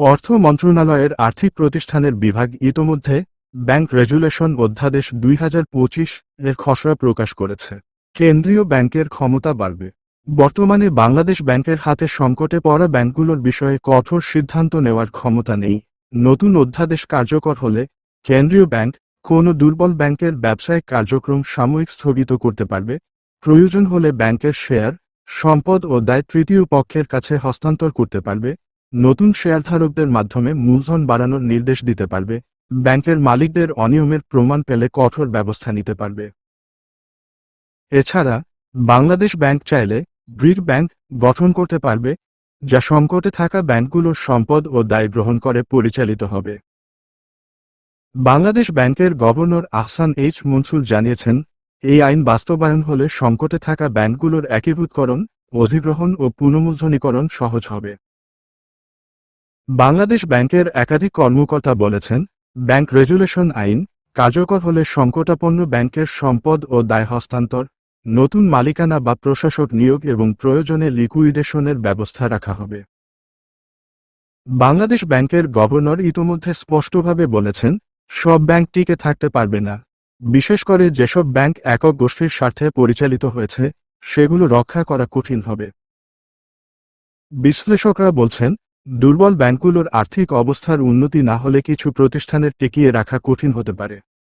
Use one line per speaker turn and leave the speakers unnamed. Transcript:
অর্থ মন্ত্রণালয়ের আর্থিক প্রতিষ্ঠানের বিভাগ ইতোমধ্যে ব্যাংক রেজুলেশন অধ্যাদেশ দুই হাজার পঁচিশ এর খসড়া প্রকাশ করেছে। কেন্দ্রীয় ব্যাংকের ক্ষমতা বাড়বে। বর্তমানে বাংলাদেশ ব্যাংকের হাতে সংকটে পড়া ব্যাংকগুলোর বিষয়ে কঠোর সিদ্ধান্ত নেওয়ার ক্ষমতা নেই। নতুন অধ্যাদেশ কার্যকর হলে কেন্দ্রীয় ব্যাংক কোনো দুর্বল ব্যাংকের ব্যবসায়িক কার্যক্রম সাময়িক স্থগিত করতে পারবে। প্রয়োজন হলে ব্যাংকের শেয়ার, সম্পদ ও দায় তৃতীয় পক্ষের কাছে হস্তান্তর করতে পারবে। নতুন শেয়ারধারকদের মাধ্যমে মূলধন বাড়ানোর নির্দেশ দিতে পারবে। ব্যাংকের মালিকদের অনিয়মের প্রমাণ পেলে কঠোর ব্যবস্থা নিতে পারবে। এছাড়া, বাংলাদেশ ব্যাংক চাইলে ব্রিজ ব্যাংক গঠন করতে পারবে, যা সংকটে থাকা ব্যাংকগুলোর সম্পদ ও দায় গ্রহণ করে পরিচালিত হবে। বাংলাদেশ ব্যাংকের গভর্নর আহসান এইচ মনসুর জানিয়েছেন, এই আইন বাস্তবায়ন হলে সংকটে থাকা ব্যাংকগুলোর একীভূতকরণ, অধিগ্রহণ ও পুনমূলধনীকরণ সহজ হবে। বাংলাদেশ ব্যাংকের একাধিক কর্মকর্তা বলেছেন, ব্যাংক রেজুলেশন আইন কার্যকর হলে সংকটাপন্ন ব্যাংকের সম্পদ ও দায় হস্তান্তর, নতুন মালিকানা বা প্রশাসক নিয়োগ এবং প্রয়োজনে লিকুইডেশনের ব্যবস্থা রাখা হবে। বাংলাদেশ ব্যাংকের গভর্নর ইতোমধ্যে স্পষ্টভাবে বলেছেন, সব ব্যাংক টিকে থাকতে পারবে না। বিশেষ করে যেসব ব্যাংক একক গোষ্ঠীর স্বার্থে পরিচালিত হয়েছে, সেগুলো রক্ষা করা কঠিন হবে। বিশ্লেষকরা বলছেন দুর্বল ব্যাংকগুলোর আর্থিক অবস্থার উন্নতি না হলে কিছু প্রতিষ্ঠানের টিকিয়ে রাখা কঠিন হতে পারে।